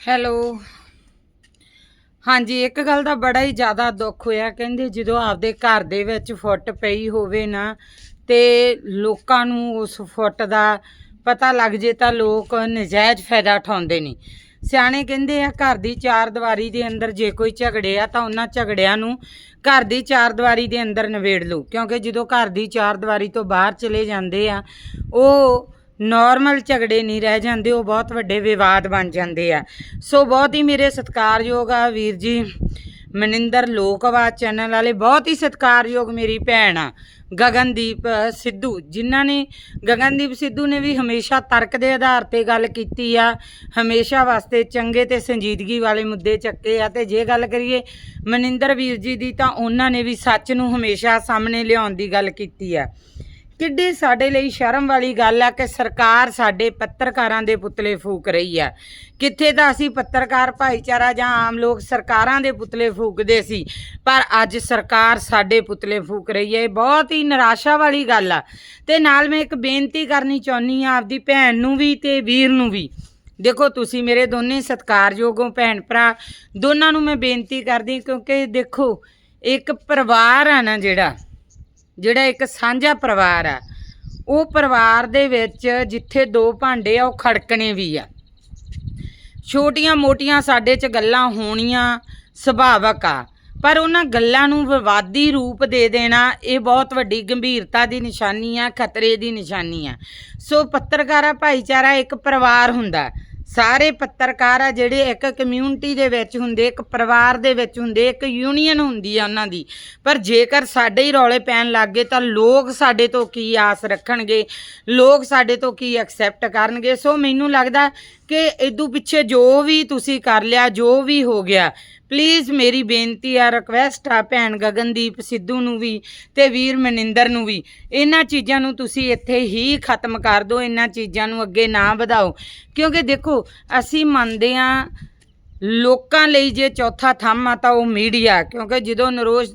Hello. ਹਾਂਜੀ, ਇੱਕ ਗੱਲ ਦਾ ਬੜਾ ਹੀ ਜ਼ਿਆਦਾ ਦੁੱਖ ਹੋਇਆ, ਕਹਿੰਦੇ ਜਦੋਂ ਆਪਦੇ ਘਰ ਦੇ ਵਿੱਚ ਫੁੱਟ ਪਈ ਹੋਵੇ ਨਾ, ਤੇ ਲੋਕਾਂ ਨੂੰ ਉਸ ਫੁੱਟ ਦਾ ਪਤਾ ਲੱਗ ਜੇ ਤਾਂ ਲੋਕ ਨਜਾਇਜ਼ ਫਾਇਦਾ ਉਠਾਉਂਦੇ ਨੇ। ਸਿਆਣੇ ਕਹਿੰਦੇ ਆ, ਘਰ ਦੀ ਚਾਰ ਦੀਵਾਰੀ ਦੇ ਅੰਦਰ ਜੇ ਕੋਈ ਝਗੜੇ ਆ, ਤਾਂ ਉਹਨਾਂ ਝਗੜਿਆਂ ਨੂੰ ਘਰ ਦੀ ਚਾਰ ਦੀਵਾਰੀ ਦੇ ਅੰਦਰ ਨਿਬੇੜ ਲਓ, ਕਿਉਂਕਿ ਜਦੋਂ ਘਰ ਦੀ ਚਾਰ ਦੀਵਾਰੀ ਤੋਂ ਬਾਹਰ ਚਲੇ ਜਾਂਦੇ ਆ, ਉਹ ਨਾਰਮਲ ਝਗੜੇ ਨਹੀਂ ਰਹਿ ਜਾਂਦੇ, ਉਹ ਬਹੁਤ ਵੱਡੇ ਵਿਵਾਦ ਬਣ ਜਾਂਦੇ ਆ। ਸੋ ਬਹੁਤ ਹੀ ਮੇਰੇ ਸਤਿਕਾਰਯੋਗ ਆ ਵੀਰ ਜੀ, ਮਨਿੰਦਰ ਲੋਕਵਾਦ ਚੈਨਲ ਵਾਲੇ, ਬਹੁਤ ਹੀ ਸਤਿਕਾਰਯੋਗ ਮੇਰੀ ਭੈਣ ਆ, ਗਗਨਦੀਪ ਸਿੱਧੂ। ਜਿਨ੍ਹਾਂ ਨੇ, ਗਗਨਦੀਪ ਸਿੱਧੂ ਨੇ ਵੀ ਹਮੇਸ਼ਾ ਤਰਕ ਦੇ ਆਧਾਰ ਤੇ ਗੱਲ ਕੀਤੀ ਆ, ਹਮੇਸ਼ਾ ਵਾਸਤੇ ਚੰਗੇ ਤੇ ਸੰਜੀਦਗੀ ਵਾਲੇ ਮੁੱਦੇ ਚੱਕੇ ਆ। ਤੇ ਜੇ ਗੱਲ ਕਰੀਏ ਮਨਿੰਦਰ ਵੀਰ ਜੀ ਦੀ, ਤਾਂ ਉਹਨਾਂ ਨੇ ਵੀ ਸੱਚ ਨੂੰ ਹਮੇਸ਼ਾ ਸਾਹਮਣੇ ਲਿਆਉਣ ਦੀ ਗੱਲ ਕੀਤੀ ਆ। ਕਿੱਡੀ ਸਾਡੇ ਲਈ ਸ਼ਰਮ ਵਾਲੀ ਗੱਲ ਆ ਕਿ ਸਰਕਾਰ ਸਾਡੇ ਪੱਤਰਕਾਰਾਂ ਦੇ ਪੁਤਲੇ ਫੂਕ ਰਹੀ ਆ। ਕਿੱਥੇ ਤਾਂ ਅਸੀਂ ਪੱਤਰਕਾਰ ਭਾਈਚਾਰਾ ਜਾਂ ਆਮ ਲੋਕ ਸਰਕਾਰਾਂ ਦੇ ਪੁਤਲੇ ਫੂਕਦੇ ਸੀ, ਪਰ ਅੱਜ ਸਰਕਾਰ ਸਾਡੇ ਪੁਤਲੇ ਫੂਕ ਰਹੀ ਹੈ ਇਹ ਬਹੁਤ ਹੀ ਨਿਰਾਸ਼ਾ ਵਾਲੀ ਗੱਲ ਆ। ਤੇ ਨਾਲ ਮੈਂ ਇੱਕ ਬੇਨਤੀ ਕਰਨੀ ਚਾਹੁੰਦੀ ਆ ਆਪਦੀ ਭੈਣ ਨੂੰ ਵੀ ਤੇ ਵੀਰ ਨੂੰ ਵੀ। ਦੇਖੋ, ਤੁਸੀਂ ਮੇਰੇ ਦੋਨੇ ਸਤਿਕਾਰਯੋਗ ਹੋ ਭੈਣ ਭਰਾ। ਦੋਨਾਂ ਨੂੰ ਮੈਂ ਬੇਨਤੀ ਕਰਦੀ ਕਿਉਂਕਿ ਦੇਖੋ, ਇੱਕ ਪਰਿਵਾਰ ਆ ਨਾ ਜਿਹੜਾ ਜਿਹੜਾ ਇੱਕ ਸਾਂਝਾ ਪਰਿਵਾਰ ਆ, ਉਹ ਪਰਿਵਾਰ ਦੇ ਵਿੱਚ ਜਿੱਥੇ ਦੋ ਭਾਂਡੇ ਆ, ਉਹ ਖੜਕਣੇ ਵੀ ਆ। ਛੋਟੀਆਂ ਮੋਟੀਆਂ ਸਾਡੇ 'ਚ ਗੱਲਾਂ ਹੋਣੀਆਂ ਸੁਭਾਵਕ ਆ, ਪਰ ਉਹਨਾਂ ਗੱਲਾਂ ਨੂੰ ਵਿਵਾਦੀ ਰੂਪ ਦੇ ਦੇਣਾ, ਇਹ ਬਹੁਤ ਵੱਡੀ ਗੰਭੀਰਤਾ ਦੀ ਨਿਸ਼ਾਨੀ ਆ, ਖਤਰੇ ਦੀ ਨਿਸ਼ਾਨੀ ਆ। ਸੋ ਪੱਤਰਕਾਰਾ ਭਾਈਚਾਰਾ ਇੱਕ ਪਰਿਵਾਰ ਹੁੰਦਾ ਸਾਰੇ ਪੱਤਰਕਾਰ ਆ ਜਿਹੜੇ ਇੱਕ ਕਮਿਊਨਿਟੀ ਦੇ ਵਿੱਚ ਹੁੰਦੇ, ਇੱਕ ਪਰਿਵਾਰ ਦੇ ਵਿੱਚ ਹੁੰਦੇ, ਇੱਕ ਯੂਨੀਅਨ ਹੁੰਦੀ ਆ ਉਹਨਾਂ ਦੀ। ਪਰ ਜੇਕਰ ਸਾਡੇ ਹੀ ਰੌਲੇ ਪੈਣ ਲੱਗ ਗਏ ਤਾਂ ਲੋਕ ਸਾਡੇ ਤੋਂ ਕੀ ਆਸ ਰੱਖਣਗੇ? ਲੋਕ ਸਾਡੇ ਤੋਂ ਕੀ ਐਕਸੈਪਟ ਕਰਨਗੇ? ਸੋ ਮੈਨੂੰ ਲੱਗਦਾ ਕਿ ਇਦੋਂ ਪਿੱਛੇ ਜੋ ਵੀ ਤੁਸੀਂ ਕਰ ਲਿਆ, ਜੋ ਵੀ ਹੋ ਗਿਆ ਪਲੀਜ਼ ਮੇਰੀ ਬੇਨਤੀ ਆ ਰਿਕਵੈਸਟ ਆ ਭੈਣ ਗਗਨਦੀਪ ਸਿੱਧੂ ਨੂੰ ਵੀ ਤੇ ਵੀਰ ਮਨਿੰਦਰ ਨੂੰ ਵੀ। ਇਹਨਾਂ ਚੀਜ਼ਾਂ ਨੂੰ ਤੁਸੀਂ ਇੱਥੇ ਹੀ ਖਤਮ ਕਰ ਦਿਓ, ਇਹਨਾਂ ਚੀਜ਼ਾਂ ਨੂੰ ਅੱਗੇ ਨਾ ਵਧਾਓ। ਕਿਉਂਕਿ ਦੇਖੋ, ਅਸੀਂ ਮੰਨਦੇ ਆ ਲੋਕਾਂ ਲਈ ਜੇ ਚੌਥਾ ਥੰਮ ਆ ਤਾਂ ਉਹ ਮੀਡੀਆ, ਕਿਉਂਕਿ ਜਦੋਂ ਨਰੋਸ਼,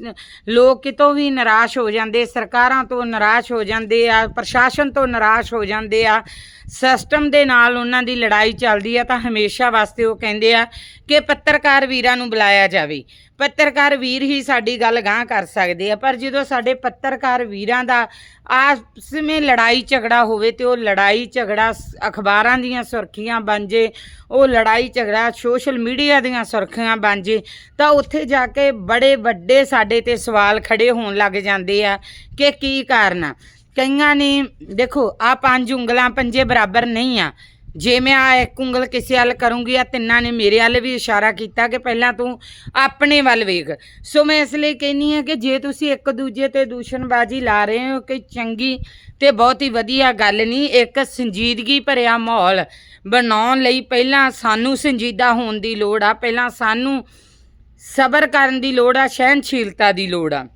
ਲੋਕ ਕਿਤੋਂ ਵੀ ਨਿਰਾਸ਼ ਹੋ ਜਾਂਦੇ, ਸਰਕਾਰਾਂ ਤੋਂ ਨਿਰਾਸ਼ ਹੋ ਜਾਂਦੇ ਆ, ਪ੍ਰਸ਼ਾਸਨ ਤੋਂ ਨਿਰਾਸ਼ ਹੋ ਜਾਂਦੇ ਆ, ਸਿਸਟਮ ਦੇ ਨਾਲ ਉਹਨਾਂ ਦੀ ਲੜਾਈ ਚੱਲਦੀ ਆ, ਤਾਂ ਹਮੇਸ਼ਾ ਵਾਸਤੇ ਉਹ ਕਹਿੰਦੇ ਆ ਕਿ ਪੱਤਰਕਾਰ ਵੀਰਾਂ ਨੂੰ ਬੁਲਾਇਆ ਜਾਵੇ। ਪੱਤਰਕਾਰ ਵੀਰ ਹੀ ਸਾਡੀ ਗੱਲ ਗਾਂਹ ਕਰ ਸਕਦੇ ਆ, ਪਰ ਜਦੋਂ ਸਾਡੇ ਪੱਤਰਕਾਰ ਵੀਰਾਂ ਦਾ ਆਪਸ ਵਿੱਚ ਲੜਾਈ ਝਗੜਾ ਹੋਵੇ ਤੇ ਉਹ ਲੜਾਈ ਝਗੜਾ ਅਖਬਾਰਾਂ ਦੀਆਂ ਸੁਰਖੀਆਂ ਬਣ ਜੇ, ਉਹ ਲੜਾਈ ਝਗੜਾ ਸੋਸ਼ਲ ਮੀਡੀਆ ਦੀਆਂ ਸੁਰਖੀਆਂ ਬਣ ਜੇ, ਤਾਂ ਉੱਥੇ ਜਾ ਕੇ ਬੜੇ ਵੱਡੇ ਸਾਡੇ ਤੇ ਸਵਾਲ ਖੜੇ ਹੋਣ ਲੱਗ ਜਾਂਦੇ ਆ ਕਿ ਕੀ ਕਾਰਨ ਆ। ਕਈਆਂ ਨੇ, ਦੇਖੋ ਆ ਪੰਜ ਉਂਗਲਾਂ ਪੰਜੇ ਬਰਾਬਰ ਨਹੀਂ ਆ। ਜੇ ਮੈਂ ਆ ਇੱਕ ਉਂਗਲ ਕਿਸੇ ਵੱਲ ਕਰੂੰਗੀ ਆ ਤਿੰਨਾਂ ਨੇ ਮੇਰੇ ਵੱਲ ਵੀ ਇਸ਼ਾਰਾ ਕੀਤਾ ਕਿ ਪਹਿਲਾਂ ਤੂੰ ਆਪਣੇ ਵੱਲ ਵੇਖ। ਸੋ ਮੈਂ ਇਸ ਲਈ ਕਹਿੰਨੀ ਆ ਕਿ ਜੇ ਤੁਸੀਂ ਇੱਕ ਦੂਜੇ ਤੇ ਦੂਸ਼ਣਬਾਜ਼ੀ ਲਾ ਰਹੇ ਹੋ ਕਿ ਚੰਗੀ ਤੇ ਬਹੁਤ ਹੀ ਵਧੀਆ ਗੱਲ ਨਹੀਂ, ਇੱਕ ਸੰਜੀਦਗੀ ਭਰਿਆ ਮਾਹੌਲ ਬਣਾਉਣ ਲਈ ਪਹਿਲਾਂ ਸਾਨੂੰ ਸੰਜੀਦਾ ਹੋਣ ਦੀ ਲੋੜ ਆ, ਪਹਿਲਾਂ ਸਾਨੂੰ ਸਬਰ ਕਰਨ ਦੀ ਲੋੜ ਆ ਸਹਿਨਸ਼ੀਲਤਾ ਦੀ ਲੋੜ ਆ।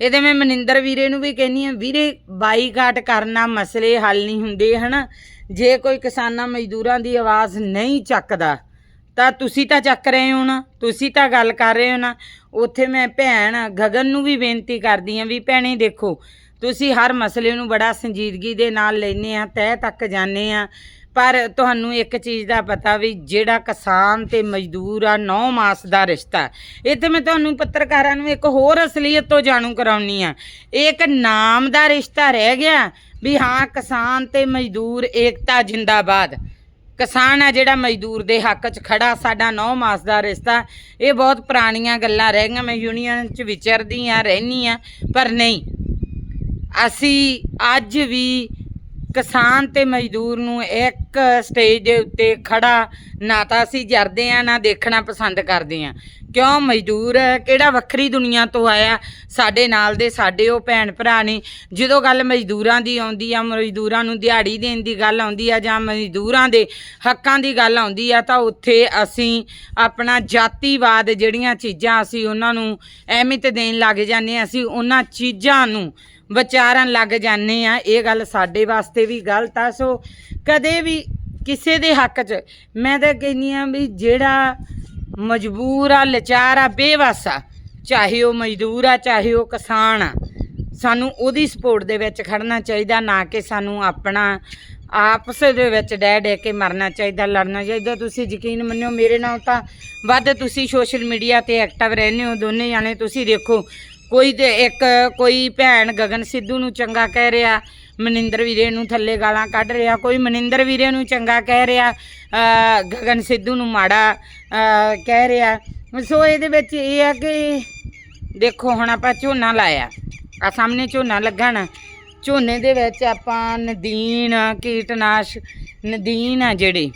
ਇਹਦੇ ਮੈਂ ਮਨਿੰਦਰ ਵੀਰੇ ਨੂੰ ਵੀ ਕਹਿੰਨੀ ਆ ਵੀਰੇ ਬਾਈਕਾਟ ਕਰਨਾ ਮਸਲੇ ਹੱਲ ਨਹੀਂ ਹੁੰਦੇ, ਹਨਾ? ਜੇ ਕੋਈ ਕਿਸਾਨਾਂ ਮਜ਼ਦੂਰਾਂ ਦੀ ਆਵਾਜ਼ ਨਹੀਂ ਚੱਕਦਾ, ਤਾਂ ਤੁਸੀਂ ਤਾਂ ਚੱਕ ਰਹੇ ਹੋ ਨਾ, ਤੁਸੀਂ ਤਾਂ ਗੱਲ ਕਰ ਰਹੇ ਹੋ ਨਾ। ਉੱਥੇ ਮੈਂ ਭੈਣ ਗਗਨ ਨੂੰ ਵੀ ਬੇਨਤੀ ਕਰਦੀ ਆ ਵੀ ਭੈਣੇ ਦੇਖੋ, ਤੁਸੀਂ ਹਰ ਮਸਲੇ ਨੂੰ ਬੜਾ ਸੰਜੀਦਗੀ ਦੇ ਨਾਲ ਲੈਨੇ ਆ, ਤਹਿ ਤੱਕ ਜਾਂਦੇ ਆ। ਪਰ ਤੁਹਾਨੂੰ ਇੱਕ ਚੀਜ਼ ਦਾ ਪਤਾ ਵੀ ਜਿਹੜਾ ਕਿਸਾਨ ਤੇ ਮਜ਼ਦੂਰ ਆ, ਨੌ ਮਾਸ ਦਾ ਰਿਸ਼ਤਾ। ਇੱਥੇ ਮੈਂ ਤੁਹਾਨੂੰ ਪੱਤਰਕਾਰਾਂ ਨੂੰ ਇੱਕ ਹੋਰ ਅਸਲੀਅਤ ਤੋਂ ਜਾਣੂ ਕਰਾਉਣੀ ਆ। ਇਹ ਇੱਕ ਨਾਮ ਦਾ ਰਿਸ਼ਤਾ ਰਹਿ ਗਿਆ ਵੀ ਹਾਂ, ਕਿਸਾਨ ਤੇ ਮਜ਼ਦੂਰ ਏਕਤਾ ਜਿੰਦਾਬਾਦ। ਕਿਸਾਨ ਆ ਜਿਹੜਾ ਮਜ਼ਦੂਰ ਦੇ ਹੱਕ 'ਚ ਖੜਾ, ਸਾਡਾ 9 ਮਾਸ ਦਾ ਰਿਸ਼ਤਾ। ਇਹ ਬਹੁਤ ਪੁਰਾਣੀਆਂ ਗੱਲਾਂ ਰਹਿ ਗਈਆਂ, ਮੈਂ ਯੂਨੀਅਨ 'ਚ ਵਿਚਰਦੀ ਆ, ਰਹਿਨੀ ਆ, ਪਰ ਨਹੀਂ। ਅਸੀਂ ਅੱਜ ਵੀ ਕਿਸਾਨ ਤੇ ਮਜ਼ਦੂਰ ਨੂੰ ਇੱਕ ਸਟੇਜ ਦੇ ਉੱਤੇ ਖੜਾ ਨਾ ਤਾਂ ਅਸੀਂ ਜਰਦੇ ਆ, ਨਾ ਦੇਖਣਾ ਪਸੰਦ ਕਰਦੇ ਆ। ਕਿਉਂ ਮਜ਼ਦੂਰ ਕਿਹੜਾ ਵੱਖਰੀ ਦੁਨੀਆ ਤੋਂ ਆਇਆ? ਸਾਡੇ ਨਾਲ ਦੇ ਸਾਡੇ ਉਹ ਭੈਣ ਭਰਾ ਨੇ। ਜਦੋਂ ਗੱਲ ਮਜ਼ਦੂਰਾਂ ਦੀ ਆਉਂਦੀ ਆ, ਮਜ਼ਦੂਰਾਂ ਨੂੰ ਦਿਹਾੜੀ ਦੇਣ ਦੀ ਗੱਲ ਆਉਂਦੀ ਆ ਜਾਂ ਮਜ਼ਦੂਰਾਂ ਦੇ ਹੱਕਾਂ ਦੀ ਗੱਲ ਆਉਂਦੀ ਆ, ਤਾਂ ਉੱਥੇ ਅਸੀਂ ਆਪਣਾ ਜਾਤੀਵਾਦ ਜਿਹੜੀਆਂ ਚੀਜ਼ਾਂ ਅਸੀਂ ਉਹਨਾਂ ਨੂੰ ਅਹਿਮੀਅਤ ਦੇਣ ਲੱਗ ਜਾਂਦੇ ਹਾਂ ਅਸੀਂ ਉਹਨਾਂ ਚੀਜ਼ਾਂ ਨੂੰ ਵਿਚਾਰਨ ਲੱਗ ਜਾਂਦੇ ਆ। ਇਹ ਗੱਲ ਸਾਡੇ ਵਾਸਤੇ ਵੀ ਗਲਤ ਆ। ਸੋ ਕਦੇ ਵੀ ਕਿਸੇ ਦੇ ਹੱਕ 'ਚ ਮੈਂ ਤਾਂ ਕਹਿੰਦੀ ਆ ਵੀ ਜਿਹੜਾ ਮਜਬੂਰ ਆ, ਲਚਾਰ ਆ, ਬੇਵਸ ਆ। ਚਾਹੇ ਉਹ ਮਜ਼ਦੂਰ ਆ, ਚਾਹੇ ਉਹ ਕਿਸਾਨ ਆ। ਸਾਨੂੰ ਉਹਦੀ ਸਪੋਰਟ ਦੇ ਵਿੱਚ ਖੜਨਾ ਚਾਹੀਦਾ, ਨਾ ਕਿ ਸਾਨੂੰ ਆਪਣਾ ਆਪਸ ਦੇ ਵਿੱਚ ਡਹਿ ਡਹਿ ਕੇ ਮਰਨਾ ਚਾਹੀਦਾ, ਲੜਨਾ ਚਾਹੀਦਾ। ਤੁਸੀਂ ਯਕੀਨ ਮੰਨਿਓ, ਮੇਰੇ ਨਾਲ ਤਾਂ ਵੱਧ ਤੁਸੀਂ ਸੋਸ਼ਲ ਮੀਡੀਆ ਤੇ ਐਕਟਿਵ ਰਹਿੰਦੇ ਹੋ, ਦੋਨੇ ਜਾਣੇ। ਤੁਸੀਂ ਦੇਖੋ, ਕੋਈ ਤੇ ਇੱਕ, ਕੋਈ ਭੈਣ ਗਗਨ ਸਿੱਧੂ ਨੂੰ ਚੰਗਾ ਕਹਿ ਰਿਹਾ ਮਨਿੰਦਰ ਵੀਰੇ ਨੂੰ ਥੱਲੇ ਗਾਲਾਂ ਕੱਢ ਰਿਹਾ, ਕੋਈ ਮਨਿੰਦਰ ਵੀਰੇ ਨੂੰ ਚੰਗਾ ਕਹਿ ਰਿਹਾ ਗਗਨ ਸਿੱਧੂ ਨੂੰ ਮਾੜਾ ਕਹਿ ਰਿਹਾ। ਸੋ ਇਹਦੇ ਵਿੱਚ ਇਹ ਆ ਕਿ ਦੇਖੋ, ਹੁਣ ਆਪਾਂ ਝੋਨਾ ਲਾਇਆ। ਆ ਸਾਹਮਣੇ ਝੋਨਾ ਲੱਗਾ ਨਾ ਝੋਨੇ ਦੇ ਵਿੱਚ ਆਪਾਂ ਨਦੀਨ ਕੀਟਨਾਸ਼, ਨਦੀਨ ਆ ਜਿਹੜੇ,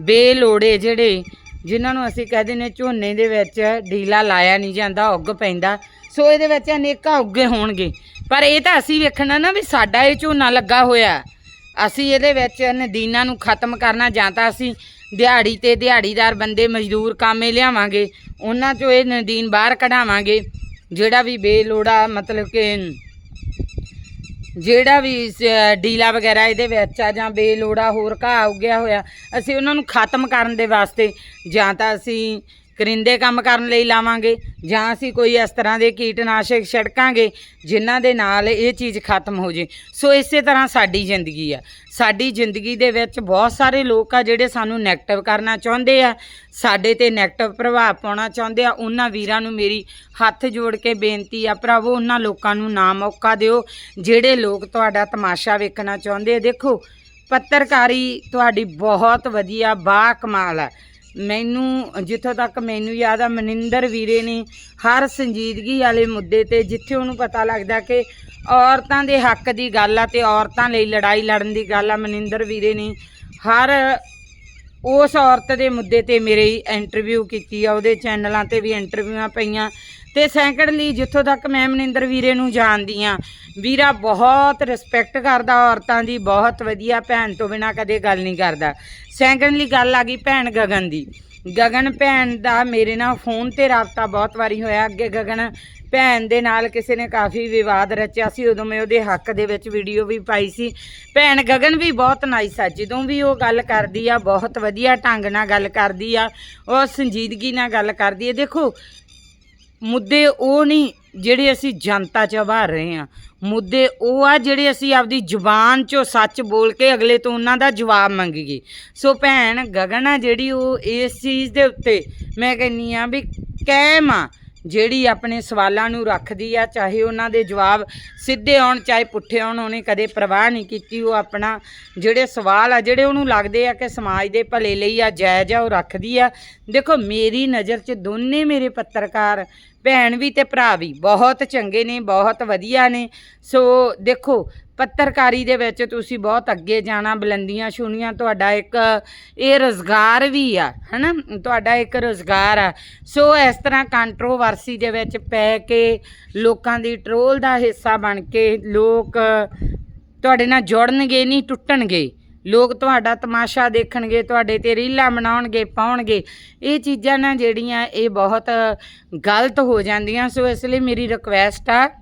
ਬੇਲੋੜੇ ਜਿਹੜੇ, ਜਿਨ੍ਹਾਂ ਨੂੰ ਅਸੀਂ ਕਹਦੇ ਨੇ ਝੋਨੇ ਦੇ ਵਿੱਚ ਢੀਲਾ ਲਾਇਆ ਨਹੀਂ ਜਾਂਦਾ, ਉੱਗ ਪੈਂਦਾ। ਸੋ ਇਹਦੇ ਵਿੱਚ ਅਨੇਕਾਂ ਉੱਗੇ ਹੋਣਗੇ। ਪਰ ਇਹ ਤਾਂ ਅਸੀਂ ਵੇਖਣਾ ਨਾ ਵੀ ਸਾਡਾ ਇਹ ਝੋਨਾ ਲੱਗਾ ਹੋਇਆ। ਅਸੀਂ ਇਹਦੇ ਵਿੱਚ ਨਦੀਨਾਂ ਨੂੰ ਖਤਮ ਕਰਨਾ ਜਾਂ ਤਾਂ ਅਸੀਂ ਦਿਹਾੜੀ ਤੇ ਦਿਹਾੜੀਦਾਰ ਬੰਦੇ ਮਜ਼ਦੂਰ ਕਾਮੇ ਲਿਆਵਾਂਗੇ, ਉਹਨਾਂ ਚੋਂ ਇਹ ਨਦੀਨ ਬਾਹਰ ਕਢਾਵਾਂਗੇ, ਜਿਹੜਾ ਵੀ ਬੇਲੋੜਾ ਮਤਲਬ ਕਿ ਜਿਹੜਾ ਵੀ ਡੀਲਾ ਵਗੈਰਾ ਇਹਦੇ ਵਿੱਚ ਆ ਜਾਂ ਬੇਲੋੜਾ ਹੋਰ ਘਾਹ ਉੱਗਿਆ ਹੋਇਆ, ਅਸੀਂ ਉਹਨਾਂ ਨੂੰ ਖਤਮ ਕਰਨ ਦੇ ਵਾਸਤੇ ਜਾਂ ਤਾਂ ਅਸੀਂ ਕਰਿੰਦੇ ਕੰਮ ਕਰਨ ਲਈ ਲਾਵਾਂਗੇ ਜਾਂ ਅਸੀਂ ਕੋਈ ਇਸ ਤਰ੍ਹਾਂ ਦੇ ਕੀਟਨਾਸ਼ਕ ਛਿੜਕਾਂਗੇ ਜਿਨ੍ਹਾਂ ਦੇ ਨਾਲ ਇਹ ਚੀਜ਼ ਖਤਮ ਹੋ ਜੇ। ਸੋ ਇਸੇ ਤਰ੍ਹਾਂ ਸਾਡੀ ਜ਼ਿੰਦਗੀ ਆ। ਸਾਡੀ ਜ਼ਿੰਦਗੀ ਦੇ ਵਿੱਚ ਬਹੁਤ ਸਾਰੇ ਲੋਕ ਆ ਜਿਹੜੇ ਸਾਨੂੰ ਨੈਗੇਟਿਵ ਕਰਨਾ ਚਾਹੁੰਦੇ ਆ, ਸਾਡੇ ਤੇ ਨੈਗੇਟਿਵ ਪ੍ਰਭਾਵ ਪਾਉਣਾ ਚਾਹੁੰਦੇ ਆ। ਉਹਨਾਂ ਵੀਰਾਂ ਨੂੰ ਮੇਰੀ ਹੱਥ ਜੋੜ ਕੇ ਬੇਨਤੀ ਆ, ਭਰਾਵੋ, ਉਹਨਾਂ ਲੋਕਾਂ ਨੂੰ ਨਾ ਮੌਕਾ ਦਿਓ। ਜਿਹੜੇ ਲੋਕ ਤੁਹਾਡਾ ਤਮਾਸ਼ਾ ਵੇਖਣਾ ਚਾਹੁੰਦੇ ਆ, ਦੇਖੋ, ਪੱਤਰਕਾਰੀ ਤੁਹਾਡੀ ਬਹੁਤ ਵਧੀਆ, ਬਾ ਕਮਾਲ ਆ। ਮੈਨੂੰ, ਜਿੱਥੋਂ ਤੱਕ ਮੈਨੂੰ ਯਾਦ ਆ, ਮਨਿੰਦਰ ਵੀਰੇ ਨੇ ਹਰ ਸੰਜੀਦਗੀ ਵਾਲੇ ਮੁੱਦੇ ਤੇ ਜਿੱਥੇ ਉਹਨੂੰ ਪਤਾ ਲੱਗਦਾ ਕਿ ਔਰਤਾਂ ਦੇ ਹੱਕ ਦੀ ਗੱਲ ਆ ਤੇ ਔਰਤਾਂ ਲਈ ਲੜਾਈ ਲੜਨ ਦੀ ਗੱਲ ਆ, ਮਨਿੰਦਰ ਵੀਰੇ ਨੇ ਹਰ ਉਸ ਔਰਤ ਦੇ ਮੁੱਦੇ ਤੇ ਮੇਰੇ ਇੰਟਰਵਿਊ ਕੀਤੀ ਆ, ਉਹਦੇ ਚੈਨਲਾਂ ਤੇ ਵੀ ਇੰਟਰਵਿਊਆਂ ਪਈਆਂ। ਤੇ ਸੈਕੰਡਲੀ ਜਿੱਥੋਂ ਤੱਕ ਮੈਂ ਮਨਿੰਦਰ ਵੀਰੇ ਨੂੰ ਜਾਣਦੀ ਆ ਵੀਰਾ ਬਹੁਤ ਰਿਸਪੈਕਟ ਕਰਦਾ ਔਰਤਾਂ ਦੀ, ਬਹੁਤ ਵਧੀਆ, ਭੈਣ ਤੋਂ ਬਿਨਾ ਕਦੇ ਗੱਲ ਨਹੀਂ ਕਰਦਾ। ਸੈਕੰਡਲੀ ਗੱਲ ਆ ਗਈ ਭੈਣ ਗਗਨ ਦੀ। ਗਗਨ ਭੈਣ ਦਾ ਮੇਰੇ ਨਾਲ ਫੋਨ ਤੇ ਰਾਬਤਾ ਬਹੁਤ ਵਾਰੀ ਹੋਇਆ, ਅੱਗੇ ਗਗਨ ਭੈਣ ਦੇ ਨਾਲ ਕਿਸੇ ਨੇ ਕਾਫੀ ਵਿਵਾਦ ਰਚਿਆ ਸੀ, ਉਦੋਂ ਮੈਂ ਉਹਦੇ ਹੱਕ ਦੇ ਵਿੱਚ ਵੀਡੀਓ ਵੀ ਪਾਈ ਸੀ। ਭੈਣ ਗਗਨ ਵੀ ਬਹੁਤ ਨਾਈਸ ਆ, ਜਦੋਂ ਵੀ ਉਹ ਗੱਲ ਕਰਦੀ ਆ, ਬਹੁਤ ਵਧੀਆ ਢੰਗ ਨਾਲ ਗੱਲ ਕਰਦੀ ਆ, ਉਹ ਸੰਜੀਦਗੀ ਨਾਲ ਗੱਲ ਕਰਦੀ ਹੈ ਦੇਖੋ ਮੁੱਦੇ ਉਹ ਨਹੀਂ ਜਿਹੜੇ ਅਸੀਂ ਜਨਤਾ 'ਚ ਉਭਾਰ ਰਹੇ ਹਾਂ। ਮੁੱਦੇ ਉਹ ਆ ਜਿਹੜੇ ਅਸੀਂ ਆਪਦੀ ਜ਼ੁਬਾਨ 'ਚੋਂ ਸੱਚ ਬੋਲ ਕੇ ਅਗਲੇ ਤੋਂ ਉਹਨਾਂ ਦਾ ਜਵਾਬ ਮੰਗੀਏ। ਸੋ ਭੈਣ, ਗਗਨ ਆ ਜਿਹੜੀ ਉਹ ਇਸ ਚੀਜ਼ ਦੇ ਉੱਤੇ ਮੈਂ ਕਹਿੰਨੀ ਆ ਵੀ ਕਾਇਮ ਆ, ਜਿਹੜੀ ਆਪਣੇ ਸਵਾਲਾਂ ਨੂੰ ਰੱਖਦੀ ਆ, ਚਾਹੇ ਉਹਨਾਂ ਦੇ ਜਵਾਬ ਸਿੱਧੇ ਆਉਣ, ਚਾਹੇ ਪੁੱਠੇ ਆਉਣ, ਉਹਨੇ ਕਦੇ ਪਰਵਾਹ ਨਹੀਂ ਕੀਤੀ, ਉਹ ਆਪਣਾ ਜਿਹੜੇ ਸਵਾਲ ਆ, ਜਿਹੜੇ ਉਹਨੂੰ ਲੱਗਦੇ ਆ ਕਿ ਸਮਾਜ ਦੇ ਭਲੇ ਲਈ ਆ, ਜਾਇਜ਼ ਆ, ਉਹ ਰੱਖਦੀ ਆ। ਦੇਖੋ, ਮੇਰੀ ਨਜ਼ਰ 'ਚ ਦੋਨੇ ਮੇਰੇ ਪੱਤਰਕਾਰ ਭੈਣ ਵੀ ਤੇ ਭਰਾ ਵੀ ਬਹੁਤ ਚੰਗੇ ਨੇ, ਬਹੁਤ ਵਧੀਆ ਨੇ। ਸੋ ਦੇਖੋ, ਪੱਤਰਕਾਰੀ ਦੇ ਵਿੱਚ ਤੁਸੀਂ ਬਹੁਤ ਅੱਗੇ ਜਾਣਾ, ਬੁਲੰਦੀਆਂ ਛੂਣੀਆਂ, ਤੁਹਾਡਾ ਇੱਕ ਇਹ ਰੋਜ਼ਗਾਰ ਵੀ ਆ, ਹਨਾ? ਤੁਹਾਡਾ ਇੱਕ ਰੋਜ਼ਗਾਰ ਆ। ਸੋ ਇਸ ਤਰ੍ਹਾਂ ਕੰਟਰੋਵਰਸੀ ਦੇ ਵਿੱਚ ਪੈ ਕੇ ਲੋਕਾਂ ਦੀ ਟਰੋਲ ਦਾ ਹਿੱਸਾ ਬਣ ਕੇ ਲੋਕ ਤੁਹਾਡੇ ਨਾਲ ਜੁੜਨਗੇ ਨਹੀਂ, ਟੁੱਟਣਗੇ। ਲੋਕ ਤੁਹਾਡਾ ਤਮਾਸ਼ਾ ਦੇਖਣਗੇ, ਤੁਹਾਡੇ ਤੇ ਰੀਲਾਂ ਬਣਾਉਣਗੇ, ਪਾਉਣਗੇ। ਇਹ ਚੀਜ਼ਾਂ ਨਾ ਜਿਹੜੀਆਂ ਇਹ ਬਹੁਤ ਗਲਤ ਹੋ ਜਾਂਦੀਆਂ। ਸੋ ਇਸ ਲਈ ਮੇਰੀ ਰਿਕੁਐਸਟ ਆ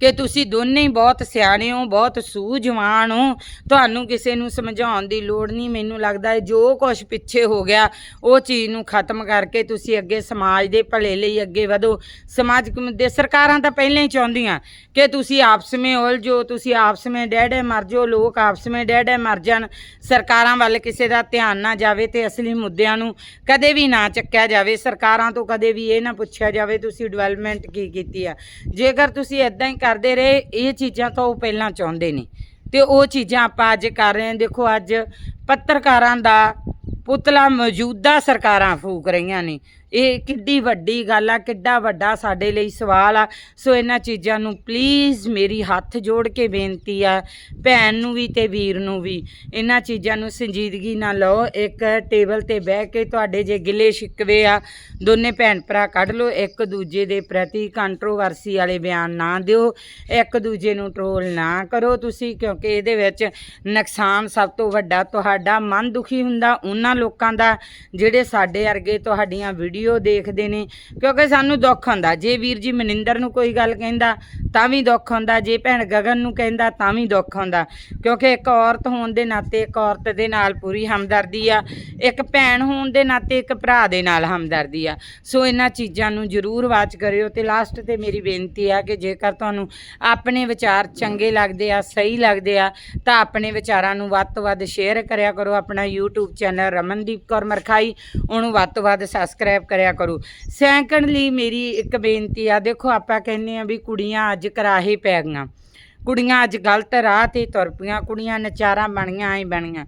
ਕਿ ਤੁਸੀਂ ਦੋਨੇ ਹੀ ਬਹੁਤ ਸਿਆਣੇ ਹੋ, ਬਹੁਤ ਸੂਝਵਾਨ ਹੋ। ਤੁਹਾਨੂੰ ਕਿਸੇ ਨੂੰ ਸਮਝਾਉਣ ਦੀ ਲੋੜ ਨਹੀਂ। ਮੈਨੂੰ ਲੱਗਦਾ ਹੈ ਜੋ ਕੁਝ ਪਿੱਛੇ ਹੋ ਗਿਆ, ਉਹ ਚੀਜ਼ ਨੂੰ ਖਤਮ ਕਰਕੇ ਤੁਸੀਂ ਅੱਗੇ ਸਮਾਜ ਦੇ ਭਲੇ ਲਈ ਅੱਗੇ ਵਧੋ। ਸਮਾਜਿਕ ਮੁੱਦੇ ਸਰਕਾਰਾਂ ਤਾਂ ਪਹਿਲਾਂ ਹੀ ਚਾਹੁੰਦੀਆਂ ਕਿ ਤੁਸੀਂ ਆਪਸ ਵਿੱਚ ਉਲਝੋ, ਤੁਸੀਂ ਆਪਸ ਵਿੱਚ ਡਹਿ ਮਰ ਜਾਓ, ਲੋਕ ਆਪਸ ਵਿੱਚ ਡਹਿ ਮਰ ਜਾਣ। ਸਰਕਾਰਾਂ ਵੱਲ ਕਿਸੇ ਦਾ ਧਿਆਨ ਨਾ ਜਾਵੇ ਤੇ ਅਸਲੀ ਮੁੱਦਿਆਂ ਨੂੰ ਕਦੇ ਵੀ ਨਾ ਚੱਕਿਆ ਜਾਵੇ। ਸਰਕਾਰਾਂ ਤੋਂ ਕਦੇ ਵੀ ਇਹ ਨਾ ਪੁੱਛਿਆ ਜਾਵੇ, ਤੁਸੀਂ ਡਿਵੈਲਪਮੈਂਟ ਕੀ ਕੀਤੀ ਆ। ਜੇਕਰ ਤੁਸੀਂ ਇਦਾਂ ਹੀ ਕਰਦੇ ਰਹੇ, ਇਹ ਚੀਜ਼ਾਂ ਤਾਂ ਉਹ ਪਹਿਲਾਂ ਚਾਹੁੰਦੇ ਨੇ। ਤੇ ਉਹ ਚੀਜ਼ਾਂ ਆਪਾਂ ਅੱਜ ਕਰ ਰਹੇ ਹਾਂ। ਦੇਖੋ, ਅੱਜ ਪੱਤਰਕਾਰਾਂ ਦਾ ਪੁਤਲਾ ਮੌਜੂਦਾ ਸਰਕਾਰਾਂ ਫੂਕ ਰਹੀਆਂ ਨੇ। ਇਹ ਕਿੱਡੀ ਵੱਡੀ ਗੱਲ ਆ, ਕਿੱਡਾ ਵੱਡਾ ਸਾਡੇ ਲਈ ਸਵਾਲ ਆ। ਸੋ ਇਹਨਾਂ ਚੀਜ਼ਾਂ ਨੂੰ ਪਲੀਜ਼ ਮੇਰੀ ਹੱਥ ਜੋੜ ਕੇ ਬੇਨਤੀ ਆ, ਭੈਣ ਨੂੰ ਵੀ ਤੇ ਵੀਰ ਨੂੰ ਵੀ। ਇਹਨਾਂ ਚੀਜ਼ਾਂ ਨੂੰ ਸੰਜੀਦਗੀ ਨਾਲ ਲਓ, ਇੱਕ ਟੇਬਲ ਤੇ ਬਹਿ ਕੇ ਤੁਹਾਡੇ ਜੇ ਗਿਲੇ ਸ਼ਿਕਵੇ ਆ, ਦੋਨੇ ਭੈਣ ਭਰਾ ਕੱਢ ਲਓ, ਇੱਕ ਦੂਜੇ ਦੇ ਪ੍ਰਤੀ ਕੰਟਰੋਵਰਸੀ ਵਾਲੇ ਬਿਆਨ ਨਾ ਦਿਓ, ਇੱਕ ਦੂਜੇ ਨੂੰ ਟਰੋਲ ਨਾ ਕਰੋ ਤੁਸੀਂ, ਕਿਉਂਕਿ ਇਹਦੇ ਵਿੱਚ ਨੁਕਸਾਨ ਸਭ ਤੋਂ ਵੱਡਾ ਤੁਹਾਡਾ ਮਨ ਦੁਖੀ ਹੁੰਦਾ, ਉਹਨਾਂ ਲੋਕਾਂ ਦਾ ਜਿਹੜੇ ਸਾਡੇ ਵਰਗੇ ਤੁਹਾਡੀਆਂ ਵੀਡੀਓ ਦੇਖਦੇ ਨੇ, ਕਿਉਂਕਿ ਸਾਨੂੰ ਦੁੱਖ ਹੁੰਦਾ। ਜੇ ਵੀਰ ਜੀ ਮਨਿੰਦਰ ਨੂੰ ਕੋਈ ਗੱਲ ਕਹਿੰਦਾ ਤਾਂ ਵੀ ਦੁੱਖ ਹੁੰਦਾ, ਜੇ ਭੈਣ ਗਗਨ ਨੂੰ ਕਹਿੰਦਾ ਤਾਂ ਵੀ ਦੁੱਖ ਹੁੰਦਾ। ਕਿਉਂਕਿ ਇੱਕ ਔਰਤ ਹੋਣ ਦੇ ਨਾਤੇ ਇੱਕ ਔਰਤ ਦੇ ਨਾਲ ਪੂਰੀ ਹਮਦਰਦੀ ਆ, ਇੱਕ ਭੈਣ ਹੋਣ ਦੇ ਨਾਤੇ ਇੱਕ ਭਰਾ ਦੇ ਨਾਲ ਹਮਦਰਦੀ ਆ। ਸੋ ਇਹਨਾਂ ਚੀਜ਼ਾਂ ਨੂੰ ਜ਼ਰੂਰ ਵਾਚ ਕਰਿਓ ਤੇ ਲਾਸਟ ਤੇ ਮੇਰੀ ਬੇਨਤੀ ਆ ਕਿ ਜੇਕਰ ਤੁਹਾਨੂੰ ਆਪਣੇ ਵਿਚਾਰ ਚੰਗੇ ਲੱਗਦੇ ਆ, ਸਹੀ ਲੱਗਦੇ ਆ, ਤਾਂ ਆਪਣੇ ਵਿਚਾਰਾਂ ਨੂੰ ਵੱਧ ਤੋਂ ਵੱਧ ਸ਼ੇਅਰ ਕਰਿਆ ਕਰੋ। ਆਪਣਾ YouTube ਚੈਨਲ ਰਮਨਦੀਪ ਕੌਰ ਮਰਖਾਈ, ਉਹਨੂੰ ਵੱਧ ਤੋਂ ਵੱਧ ਸਬਸਕ੍ਰਾਈਬ ਕਰਿਆ ਕਰੋ। ਸੈਕੰਡਲੀ ਮੇਰੀ ਇੱਕ ਬੇਨਤੀ ਆ, ਦੇਖੋ ਆਪਾਂ ਕਹਿੰਦੇ ਆ ਵੀ ਕੁੜੀਆਂ ਅੱਜ ਕਰਾਹੇ ਪੈ ਗਈਆਂ ਕੁੜੀਆਂ ਅੱਜ ਗਲਤ ਰਾਹ ਤੇ ਤੁਰ ਪਈਆਂ, ਕੁੜੀਆਂ ਨਚਾਰਾਂ ਬਣੀਆਂ, ਐ ਬਣੀਆਂ।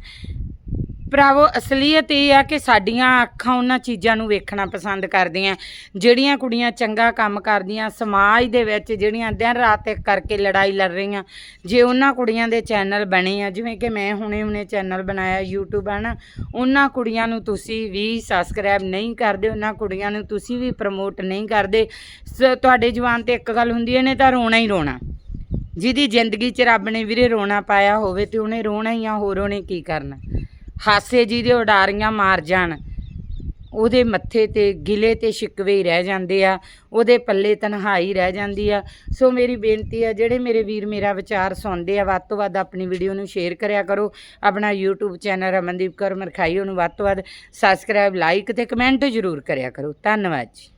ਭਰਾਵੋ, ਅਸਲੀਅਤ ਇਹ ਆ ਕਿ ਸਾਡੀਆਂ ਅੱਖਾਂ ਉਹਨਾਂ ਚੀਜ਼ਾਂ ਨੂੰ ਵੇਖਣਾ ਪਸੰਦ ਕਰਦੀਆਂ। ਜਿਹੜੀਆਂ ਕੁੜੀਆਂ ਚੰਗਾ ਕੰਮ ਕਰਦੀਆਂ, ਸਮਾਜ ਦੇ ਵਿੱਚ ਜਿਹੜੀਆਂ ਦਿਨ ਰਾਤ ਇੱਕ ਕਰਕੇ ਲੜਾਈ ਲੜ ਰਹੀਆਂ, ਜੇ ਉਹਨਾਂ ਕੁੜੀਆਂ ਦੇ ਚੈਨਲ ਬਣੇ ਆ, ਜਿਵੇਂ ਕਿ ਮੈਂ ਹੁਣੇ ਹੁਣੇ ਚੈਨਲ ਬਣਾਇਆ, YouTube ਹੈ ਨਾ, ਉਹਨਾਂ ਕੁੜੀਆਂ ਨੂੰ ਤੁਸੀਂ ਵੀ ਸਬਸਕ੍ਰਾਈਬ ਨਹੀਂ ਕਰਦੇ, ਉਹਨਾਂ ਕੁੜੀਆਂ ਨੂੰ ਤੁਸੀਂ ਵੀ ਪ੍ਰਮੋਟ ਨਹੀਂ ਕਰਦੇ। ਸ- ਤੁਹਾਡੇ ਜਵਾਨ ਤੇ ਇੱਕ ਗੱਲ ਹੁੰਦੀ ਹੈ ਨੇ ਤਾਂ ਰੋਣਾ ਹੀ ਰੋਣਾ। ਜਿਹਦੀ ਜ਼ਿੰਦਗੀ 'ਚ ਰੱਬ ਨੇ ਵੀਰੇ ਰੋਣਾ ਪਾਇਆ ਹੋਵੇ ਤੇ ਉਹਨੇ ਰੋਣਾ ਹੀ ਆ, ਹੋਰ ਉਹਨੇ ਕੀ ਕਰਨਾ? ਹਾਸੇ ਜਿਹਦੇ ਉਡਾਰੀਆਂ ਮਾਰ ਜਾਣ। ਉਹਦੇ ਮੱਥੇ ਤੇ ਗਿਲੇ ਤੇ ਸ਼ਿਕਵੇ ਹੀ ਰਹਿ ਜਾਂਦੇ ਆ। ਉਹਦੇ ਪੱਲੇ ਤਨਹਾਈ ਰਹਿ ਜਾਂਦੀ ਆ। ਸੋ ਮੇਰੀ ਬੇਨਤੀ ਆ, ਜਿਹੜੇ ਮੇਰੇ ਵੀਰ ਮੇਰਾ ਵਿਚਾਰ ਸੁਣਦੇ ਆ, ਵੱਧ ਤੋਂ ਵੱਧ ਆਪਣੀ ਵੀਡੀਓ ਨੂੰ ਸ਼ੇਅਰ ਕਰਿਆ ਕਰੋ। ਆਪਣਾ YouTube ਚੈਨਲ ਰਮਨਦੀਪ ਕੌਰ ਮਰਖਾਈ ਉਹਨੂੰ ਵੱਧ ਤੋਂ ਵੱਧ ਸਬਸਕ੍ਰਾਈਬ ਲਾਈਕ ਤੇ ਕਮੈਂਟ ਜ਼ਰੂਰ ਕਰਿਆ ਕਰੋ। ਧੰਨਵਾਦ ਜੀ।